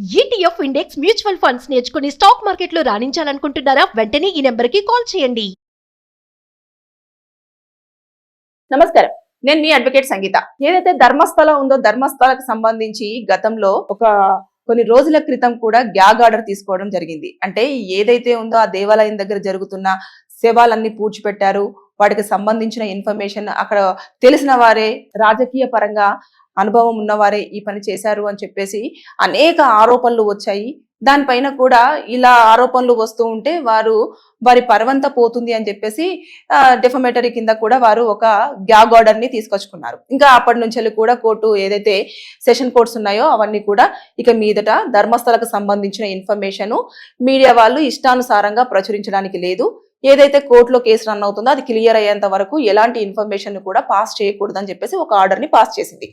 ETF index mutual funds నేర్చుకుని stock మార్కెట్లో రాణించాలనుకుంటున్నారా? వెంటనే ఈ నెంబర్కి కాల్ చేయండి. నమస్కారం. నేను మీ అడ్వకేట్ సంగీత. ఏదైతే ధర్మస్థల ఉందో ధర్మస్థలకు సంబంధించి గతంలో ఒక కొన్ని రోజుల క్రితం కూడా గ్యాగ్ ఆర్డర్ తీసుకోవడం జరిగింది. అంటే ఏదైతే ఉందో ఆ దేవాలయం దగ్గర జరుగుతున్న శవాలన్నీ పూడ్చిపెట్టారు. వాటికి సంబంధించిన ఇన్ఫర్మేషన్ అక్కడ తెలిసిన వారే రాజకీయ పరంగా అనుభవం ఉన్నవారే ఈ పని చేశారు అని చెప్పేసి అనేక ఆరోపణలు వచ్చాయి. దానిపైన కూడా ఇలా ఆరోపణలు వస్తూ ఉంటే వారు వారి పరవంత పోతుంది అని చెప్పేసి డెఫమేటరీ కింద కూడా వారు ఒక గ్యాగ్ ఆర్డర్ని తీసుకొచ్చుకున్నారు. ఇంకా అప్పటి నుంచి కూడా కోర్టు ఏదైతే సెషన్ కోర్ట్స్ ఉన్నాయో అవన్నీ కూడా ఇక మీదట ధర్మస్థలకు సంబంధించిన ఇన్ఫర్మేషన్ మీడియా వాళ్ళు ఇష్టానుసారంగా ప్రచురించడానికి లేదు. ఏదైతే కోర్టులో కేసు రన్ అవుతుందో అది క్లియర్ అయ్యేంత వరకు ఎలాంటి ఇన్ఫర్మేషన్ కూడా పాస్ చేయకూడదని చెప్పేసి ఒక ఆర్డర్ని పాస్ చేసింది.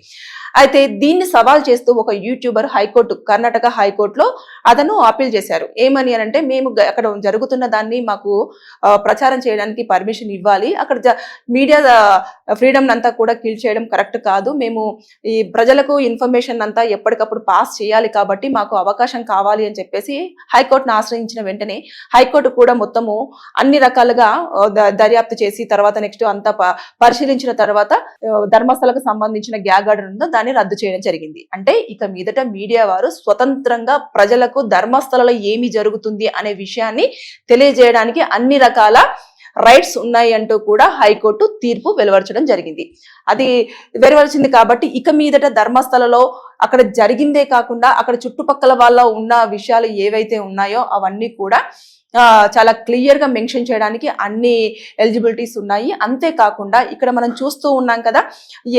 అయితే దీన్ని సవాల్ చేస్తూ ఒక యూట్యూబర్ హైకోర్టు కర్ణాటక హైకోర్టులో అతను అప్పీల్ చేశారు. ఏమని అంటే మేము అక్కడ జరుగుతున్న దాన్ని మాకు ప్రచారం చేయడానికి పర్మిషన్ ఇవ్వాలి. అక్కడ మీడియా ఫ్రీడమ్ అంతా కూడా కిల్ చేయడం కరెక్ట్ కాదు. మేము ఈ ప్రజలకు ఇన్ఫర్మేషన్ అంతా ఎప్పటికప్పుడు పాస్ చేయాలి కాబట్టి మాకు అవకాశం కావాలి అని చెప్పేసి హైకోర్టును ఆశ్రయించిన వెంటనే హైకోర్టు కూడా మొత్తము అన్ని అన్ని రకాలుగా దర్యాప్తు చేసి తర్వాత నెక్స్ట్ అంతా పరిశీలించిన తర్వాత ధర్మస్థలకు సంబంధించిన గ్యాగ్ ఆర్డర్ ఉందో దాన్ని రద్దు చేయడం జరిగింది. అంటే ఇక మీదట మీడియా వారు స్వతంత్రంగా ప్రజలకు ధర్మస్థలలో ఏమి జరుగుతుంది అనే విషయాన్ని తెలియజేయడానికి అన్ని రకాల రైట్స్ ఉన్నాయి అంటూ కూడా హైకోర్టు తీర్పు వెలువరచడం జరిగింది. అది వెలువరిచింది కాబట్టి ఇక మీదట ధర్మస్థలలో అక్కడ జరిగిందే కాకుండా అక్కడ చుట్టుపక్కల వాళ్ళ ఉన్న విషయాలు ఏవైతే ఉన్నాయో అవన్నీ కూడా చాలా క్లియర్గా మెన్షన్ చేయడానికి అన్ని ఎలిజిబిలిటీస్ ఉన్నాయి. అంతేకాకుండా ఇక్కడ మనం చూస్తూ ఉన్నాం కదా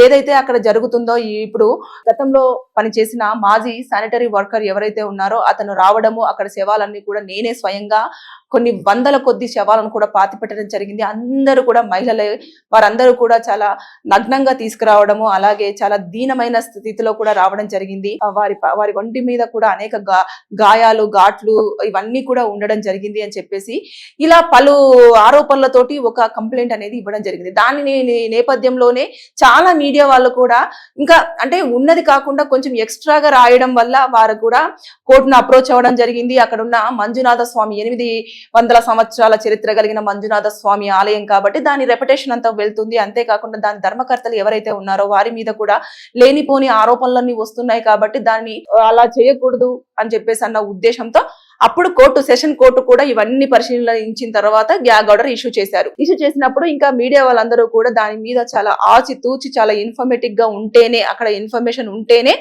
ఏదైతే అక్కడ జరుగుతుందో ఇప్పుడు గతంలో పనిచేసిన మాజీ శానిటరీ వర్కర్ ఎవరైతే ఉన్నారో అతను రావడము అక్కడ శవాలన్నీ కూడా నేనే స్వయంగా కొన్ని వందల కొద్ది శవాలను కూడా పాతి పెట్టడం జరిగింది. అందరూ కూడా మహిళలే వారందరూ కూడా చాలా నగ్నంగా తీసుకురావడము అలాగే చాలా దీనమైన స్థితిలో కూడా రావడం జరిగింది. వారి వారి ఒంటి మీద కూడా అనేక గా- గాయాలు ఘాట్లు ఇవన్నీ కూడా ఉండడం జరిగింది అని చెప్పేసి ఇలా పలు ఆరోపణలతోటి ఒక కంప్లైంట్ అనేది ఇవ్వడం జరిగింది. దాని నేపథ్యంలోనే చాలా మీడియా వాళ్ళు కూడా ఇంకా అంటే ఉన్నది కాకుండా కొంచెం ఎక్స్ట్రాగా రాయడం వల్ల వారు కూడా కోర్టును అప్రోచ్ అవ్వడం జరిగింది. అక్కడ ఉన్న మంజునాథ స్వామి ఎనిమిది వందల సంవత్సరాల చరిత్ర కలిగిన మంజునాథ స్వామి ఆలయం కాబట్టి దాని రెప్యుటేషన్ అంతా వెళ్తుంది. అంతేకాకుండా దాని ధర్మకర్తలు ఎవరైతే ఉన్నారో వారి మీద కూడా లేనిపోని ఆరోపణలన్నీ వస్తున్నాయి కాబట్టి దాన్ని అలా చేయకూడదు అని చెప్పేసి అన్న ఉద్దేశంతో అప్పుడు కోర్టు సెషన్ కోర్టు కూడా ఇవన్నీ పరిశీలించిన తర్వాత గ్యాగ్ ఆర్డర్ ఇష్యూ చేశారు. ఇష్యూ చేసినప్పుడు ఇంకా మీడియా వాళ్ళందరూ కూడా దాని మీద చాలా ఆచి తూచి చాలా ఇన్ఫర్మేటివ్గా ఉంటేనే అక్కడ ఇన్ఫర్మేషన్ ఉంటేనే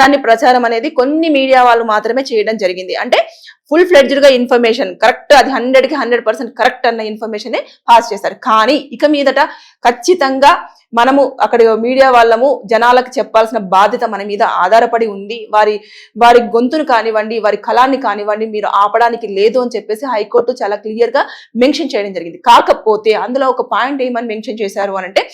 దాన్ని ప్రచారం అనేది కొన్ని మీడియా వాళ్ళు మాత్రమే చేయడం జరిగింది. అంటే ఫుల్ ఫ్లెడ్జ్డ్గా ఇన్ఫర్మేషన్ కరెక్ట్ అది హండ్రెడ్కి హండ్రెడ్ పర్సెంట్ కరెక్ట్ అన్న ఇన్ఫర్మేషన్ పాస్ చేశారు. కానీ ఇక మీదట ఖచ్చితంగా మనము అక్కడ మీడియా వాళ్ళము జనాలకు చెప్పాల్సిన బాధ్యత మన మీద ఆధారపడి ఉంది. వారి వారి గొంతును కానివ్వండి వారి కళాన్ని కానివ్వండి మీరు ఆపడానికి లేదు అని చెప్పేసి హైకోర్టు చాలా క్లియర్గా మెన్షన్ చేయడం జరిగింది. కాకపోతే అందులో ఒక పాయింట్ ఏమని మెన్షన్ చేశారు అని అంటే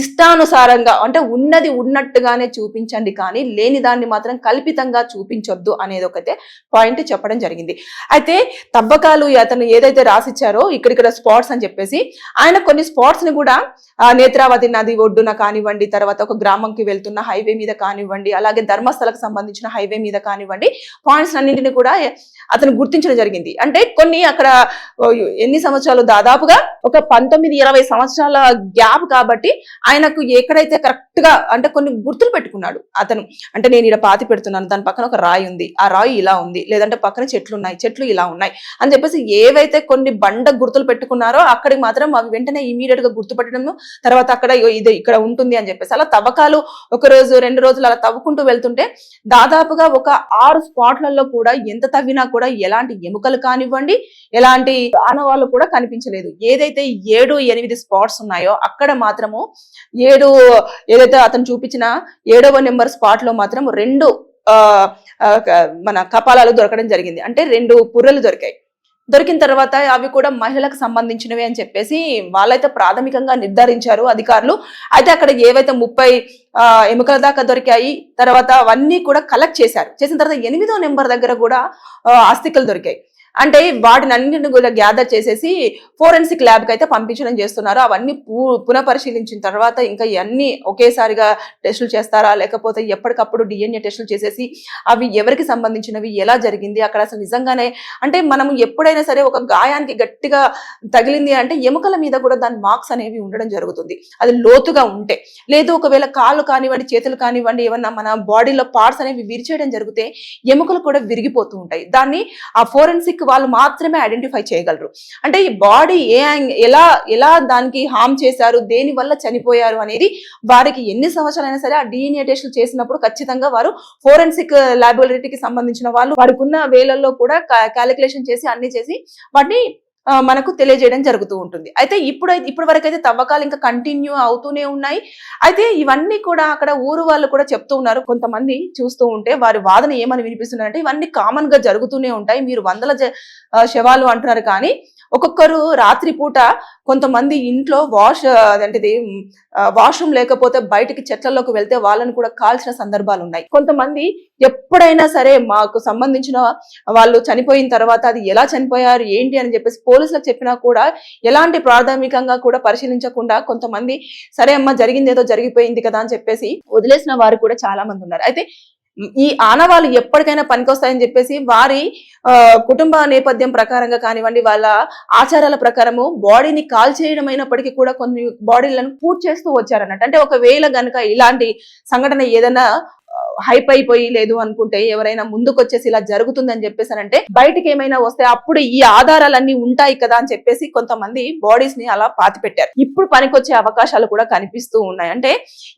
ఇష్టానుసారంగా అంటే ఉన్నది ఉన్నట్టుగానే చూపించండి కానీ లేని దాన్ని మాత్రం కల్పితంగా చూపించొద్దు అనేది ఒకటే పాయింట్ చెప్పడం జరిగింది. అయితే తవ్వకాలు అతను ఏదైతే రాసిచ్చారో ఇక్కడిక్కడ స్పాట్స్ అని చెప్పేసి ఆయన కొన్ని స్పాట్స్ని కూడా నేత్రావతి నది ఒడ్డున కానివ్వండి తర్వాత ఒక గ్రామంకి వెళ్తున్న హైవే మీద కానివ్వండి అలాగే ధర్మస్థలకు సంబంధించిన హైవే మీద కానివ్వండి పాయింట్స్ అన్నింటిని కూడా అతను గుర్తించడం జరిగింది. అంటే కొన్ని అక్కడ ఎన్ని సంవత్సరాలు? దాదాపుగా ఒక పంతొమ్మిది ఇరవై సంవత్సరాల గ్యాప్ కాబట్టి ఆయనకు ఎక్కడైతే కరెక్ట్గా అంటే కొన్ని గుర్తులు పెట్టుకున్నాడు. అతను అంటే నేను ఇక్కడ పాతి పెడుతున్నాను దాని పక్కన ఒక రాయి ఉంది. ఆ రాయి ఇలా ఉంది. లేదంటే పక్కన చెట్లు ఉన్నాయి చెట్లు ఇలా ఉన్నాయి అని చెప్పేసి ఏవైతే కొన్ని బండ గుర్తులు పెట్టుకున్నారో అక్కడికి మాత్రం అవి వెంటనే ఇమీడియట్గా గుర్తుపట్టడం తర్వాత అక్కడ ఇది ఇక్కడ ఉంటుంది అని చెప్పేసి అలా తవ్వకాలు ఒక రోజు రెండు రోజులు అలా తవ్వుకుంటూ వెళ్తుంటే దాదాపుగా ఒక ఆరు స్పాట్లలో కూడా ఎంత తవ్వినా కూడా ఎలాంటి ఎముకలు కానివ్వండి ఎలాంటి ఆనవాళ్ళు కూడా కనిపించలేదు. ఏదైతే ఏడు ఎనిమిది స్పాట్స్ ఉన్నాయో అక్కడ మాత్రము ఏడు ఏదైతే అతను చూపించిన ఏడవ నెంబర్ స్పాట్లో మాత్రం రెండు ఆ, మన కపాలాలు దొరకడం జరిగింది. అంటే రెండు పుర్రెలు దొరికాయి. దొరికిన తర్వాత అవి కూడా మహిళలకు సంబంధించినవి అని చెప్పేసి వాళ్ళైతే ప్రాథమికంగా నిర్ధారించారు అధికారులు. అయితే అక్కడ ఏవైతే ముప్పై ఆ, ఎముకల దాకా దొరికాయి తర్వాత అవన్నీ కూడా కలెక్ట్ చేశారు. చేసిన తర్వాత ఎనిమిదో నెంబర్ దగ్గర కూడా ఆస్తికలు దొరికాయి. అంటే వాటిని అన్నింటిని కూడా గ్యాదర్ చేసేసి ఫోరెన్సిక్ ల్యాబ్కి అయితే పంపించడం చేస్తున్నారు. అవన్నీ పునఃపరిశీలించిన తర్వాత ఇంకా ఇవన్నీ ఒకేసారిగా టెస్టులు చేస్తారా? లేకపోతే ఎప్పటికప్పుడు డిఎన్ఏ టెస్టులు చేసేసి అవి ఎవరికి సంబంధించినవి? ఎలా జరిగింది? అక్కడ అసలు నిజంగానే అంటే మనం ఎప్పుడైనా సరే ఒక గాయానికి గట్టిగా తగిలింది అంటే ఎముకల మీద కూడా దాని మార్క్స్ అనేవి ఉండడం జరుగుతుంది. అది లోతుగా ఉంటే. లేదు ఒకవేళ కాళ్ళు కానివ్వండి చేతులు కానివ్వండి ఏమన్నా మన బాడీలో పార్ట్స్ అనేవి విరిచేయడం జరిగితే ఎముకలు కూడా విరిగిపోతూ ఉంటాయి. దాన్ని ఆ ఫోరెన్సిక్ వాళ్ళు మాత్రమే ఐడెంటిఫై చేయగలరు. అంటే ఈ బాడీ ఏ ఎలా ఎలా దానికి హామ్ చేశారు దేని వల్ల చనిపోయారు అనేది వారికి ఎన్ని సంవత్సరాలైనా సరే ఆ డిఎన్ఏ టెస్టులు చేసినప్పుడు ఖచ్చితంగా వారు ఫోరెన్సిక్ ల్యాబొరేటరీకి సంబంధించిన వాళ్ళు వారికి ఉన్న వేలల్లో కూడా క్యాలిక్యులేషన్ చేసి అన్ని చేసి వాటిని మనకు తెలియజేయడం జరుగుతూ ఉంటుంది. అయితే ఇప్పుడు ఇప్పటి వరకు అయితే తవ్వకాలు ఇంకా కంటిన్యూ అవుతూనే ఉన్నాయి. అయితే ఇవన్నీ కూడా అక్కడ ఊరు వాళ్ళు కూడా చెప్తూ ఉన్నారు. కొంతమంది చూస్తూ ఉంటే వారి వాదన ఏమని వినిపిస్తున్నారంటే ఇవన్నీ కామన్గా జరుగుతూనే ఉంటాయి. మీరు వందల శవాలు అంటున్నారు కానీ ఒక్కొక్కరు రాత్రి పూట కొంతమంది ఇంట్లో వాష్ అదేంటిది వాష్రూమ్ లేకపోతే బయటికి చెట్లలోకి వెళ్తే వాళ్ళని కూడా కాల్చిన సందర్భాలు ఉన్నాయి. కొంతమంది ఎప్పుడైనా సరే మాకు సంబంధించిన వాళ్ళు చనిపోయిన తర్వాత అది ఎలా చనిపోయారు ఏంటి అని చెప్పేసి పోలీసులకు చెప్పినా కూడా ఎలాంటి ప్రాథమికంగా కూడా పరిశీలించకుండా కొంతమంది సరే అమ్మ జరిగింది ఏదో జరిగిపోయింది కదా అని చెప్పేసి వదిలేసిన వారు కూడా చాలా మంది ఉన్నారు. అయితే ఈ ఆనవాళ్ళు ఎప్పటికైనా పనికొస్తాయని చెప్పేసి వారి ఆ, కుటుంబ నేపథ్యం ప్రకారంగా కానివ్వండి వాళ్ళ ఆచారాల ప్రకారము బాడీని కాల్ చేయడం అయినప్పటికీ కూడా కొన్ని బాడీలను పూర్తి చేస్తూ వచ్చారన్నట్టు. అంటే ఒకవేళ గనక ఇలాంటి సంఘటన ఏదైనా హైప్ అయిపోయి లేదు అనుకుంటే ఎవరైనా ముందుకు వచ్చేసి ఇలా జరుగుతుందని చెప్పేసి అంటే బయటకి ఏమైనా వస్తే అప్పుడు ఈ ఆధారాలన్నీ ఉంటాయి కదా అని చెప్పేసి కొంతమంది బాడీస్ని అలా పాతి పెట్టారు ఇప్పుడు పనికొచ్చే అవకాశాలు కూడా కనిపిస్తూ ఉన్నాయి. అంటే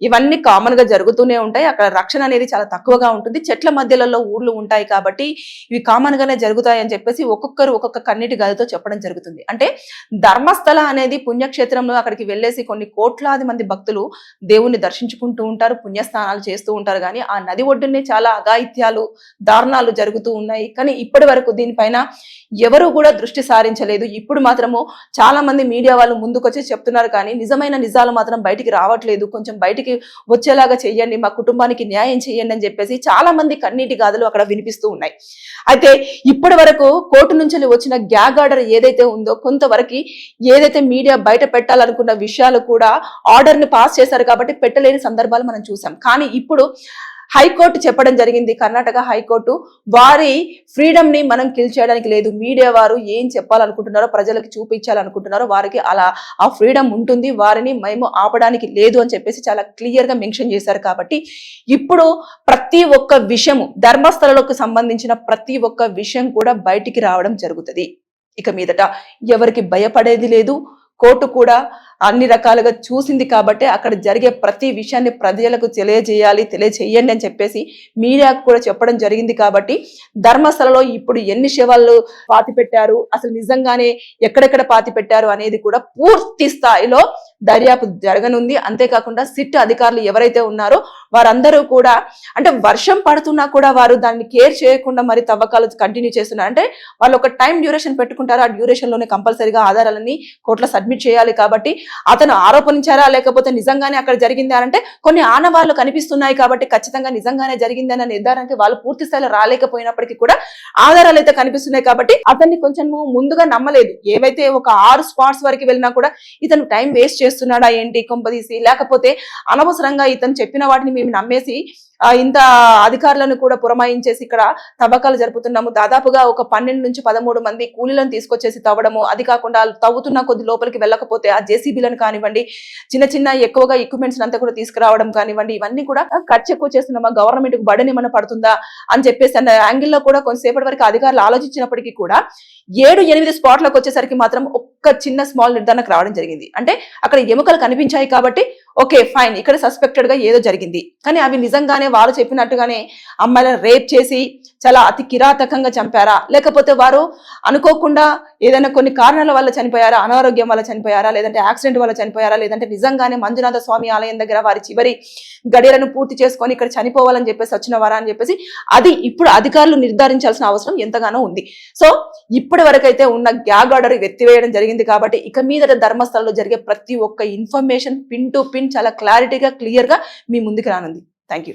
ఇవన్నీ కామన్గా జరుగుతూనే ఉంటాయి. అక్కడ రక్షణ అనేది చాలా తక్కువగా ఉంటుంది. చెట్ల మధ్యలలో ఊర్లు ఉంటాయి కాబట్టి ఇవి కామన్ గానే జరుగుతాయి అని చెప్పేసి ఒక్కొక్కరు ఒక్కొక్క కన్నీటి గదితో చెప్పడం జరుగుతుంది. అంటే ధర్మస్థల అనేది పుణ్యక్షేత్రంలో అక్కడికి వెళ్ళేసి కొన్ని కోట్లాది మంది భక్తులు దేవుణ్ణి దర్శించుకుంటూ ఉంటారు పుణ్యస్నానాలు చేస్తూ ఉంటారు. కానీ ఆ నది ఒడ్డునే చాలా అఘాయిత్యాలు దారుణాలు జరుగుతూ ఉన్నాయి. కానీ ఇప్పటి వరకు దీనిపైన ఎవరు కూడా దృష్టి సారించలేదు. ఇప్పుడు మాత్రము చాలా మంది మీడియా వాళ్ళు ముందుకొచ్చి చెప్తున్నారు కానీ నిజమైన నిజాలు మాత్రం బయటికి రావట్లేదు. కొంచెం బయటికి వచ్చేలాగా చెయ్యండి మా కుటుంబానికి న్యాయం చేయండి అని చెప్పేసి చాలా మంది కన్నీటి గాథలు అక్కడ వినిపిస్తూ ఉన్నాయి. అయితే ఇప్పటి వరకు కోర్టు నుంచి వచ్చిన గ్యాగ్ ఆర్డర్ ఏదైతే ఉందో కొంతవరకు ఏదైతే మీడియా బయట పెట్టాలనుకున్న విషయాలు కూడా ఆర్డర్ని పాస్ చేశారు కాబట్టి పెట్టలేని సందర్భాలు మనం చూసాం. కానీ ఇప్పుడు హైకోర్టు చెప్పడం జరిగింది. కర్ణాటక హైకోర్టు వారి ఫ్రీడమ్ని మనం కిల్ చేయడానికి లేదు. మీడియా వారు ఏం చెప్పాలనుకుంటున్నారో ప్రజలకు చూపించాలనుకుంటున్నారో వారికి అలా ఆ ఫ్రీడమ్ ఉంటుంది. వారిని మేము ఆపడానికి లేదు అని చెప్పేసి చాలా క్లియర్గా మెన్షన్ చేశారు కాబట్టి ఇప్పుడు ప్రతి ఒక్క విషయము ధర్మస్థలలకు సంబంధించిన ప్రతి ఒక్క విషయం కూడా బయటికి రావడం జరుగుతుంది. ఇక మీదట ఎవరికి భయపడేది లేదు. కోర్టు కూడా అన్ని రకాలుగా చూసింది కాబట్టి అక్కడ జరిగే ప్రతి విషయాన్ని ప్రజలకు తెలియజేయాలి తెలియజేయండి అని చెప్పేసి మీడియాకు కూడా చెప్పడం జరిగింది కాబట్టి ధర్మస్థలలో ఇప్పుడు ఎన్ని శవాలు పాతి పెట్టారు అసలు నిజంగానే ఎక్కడెక్కడ పాతి పెట్టారు అనేది కూడా పూర్తి స్థాయిలో దర్యాప్తు జరగనుంది. అంతేకాకుండా సిట్ అధికారులు ఎవరైతే ఉన్నారో వారందరూ కూడా అంటే వర్షం పడుతున్నా కూడా వారు దాన్ని కేర్ చేయకుండా మరి తవ్వకాలు కంటిన్యూ చేస్తున్నారు. అంటే వాళ్ళు ఒక టైం డ్యూరేషన్ పెట్టుకుంటారు. ఆ డ్యూరేషన్లోనే కంపల్సరీగా ఆధారాలన్నీ కోర్టులో సబ్మిట్ చేయాలి కాబట్టి అతను ఆరోపణించారా? లేకపోతే నిజంగానే అక్కడ జరిగిందా అని అంటే కొన్ని ఆనవాళ్ళు కనిపిస్తున్నాయి కాబట్టి ఖచ్చితంగా నిజంగానే జరిగిందన్న నిర్ధారణకి వాళ్ళు పూర్తి స్థాయిలో రాలేకపోయినప్పటికీ కూడా ఆధారాలు అయితే కనిపిస్తున్నాయి కాబట్టి అతన్ని కొంచెం ముందుగా నమ్మలేదు. ఏవైతే ఒక ఆరు స్పాట్స్ వరకు వెళ్ళినా కూడా ఇతను టైం వేస్ట్ చేస్తున్నాడా ఏంటి కొంపదీసి? లేకపోతే అనవసరంగా ఇతను చెప్పిన వాటిని మేము నమ్మేసి ఇంత అధికారులను కూడా పురమాయించేసి ఇక్కడ తవ్వకాలు జరుపుతున్నాము. దాదాపుగా ఒక పన్నెండు నుంచి పదమూడు మంది కూలీలను తీసుకొచ్చేసి తవ్వడము. అది కాకుండా తవ్వుతున్న కొద్ది లోపలికి వెళ్ళకపోతే ఆ జేసీబీలను కానివ్వండి చిన్న చిన్న ఎక్కువగా ఎక్విప్మెంట్స్ అంతా కూడా తీసుకురావడం కానివ్వండి ఇవన్నీ కూడా ఖర్చు ఎక్కువ చేస్తున్నామా? గవర్నమెంట్కు బడని ఏమైనా పడుతుందా? అని చెప్పేసి అన్న యాంగిల్లో కూడా కొంతసేపటి వరకు అధికారులు ఆలోచించినప్పటికీ కూడా ఏడు ఎనిమిది స్పాట్లకు వచ్చేసరికి మాత్రం ఒక్క చిన్న స్మాల్ నిర్ధారణకు రావడం జరిగింది. అంటే అక్కడ ఎముకలు కనిపించాయి కాబట్టి ఓకే ఫైన్. ఇక్కడ సస్పెక్టెడ్గా ఏదో జరిగింది. కానీ అవి నిజంగానే వాళ్ళు చెప్పినట్టుగానే అమ్మాయిలను రేప్ చేసి చాలా అతి కిరాతకంగా చంపారా? లేకపోతే వారు అనుకోకుండా ఏదైనా కొన్ని కారణాల వల్ల చనిపోయారా? అనారోగ్యం వల్ల చనిపోయారా? లేదంటే యాక్సిడెంట్ వల్ల చనిపోయారా? లేదంటే నిజంగానే మంజునాథ స్వామి ఆలయం దగ్గర వారి చివరి గడియలను పూర్తి చేసుకొని ఇక్కడ చనిపోవాలని చెప్పేసి వచ్చిన వారా అని చెప్పేసి అది ఇప్పుడు అధికారులు నిర్ధారించాల్సిన అవసరం ఎంతగానో ఉంది. సో ఇప్పటి వరకైతే ఉన్న గ్యాగ్ ఆర్డర్ ఎత్తివేయడం జరిగింది కాబట్టి ఇక మీదట ధర్మస్థలంలో జరిగే ప్రతి ఒక్క ఇన్ఫర్మేషన్ పిన్ టు పిన్ చాలా క్లారిటీగా క్లియర్గా మీ ముందుకు రానుంది. Thank you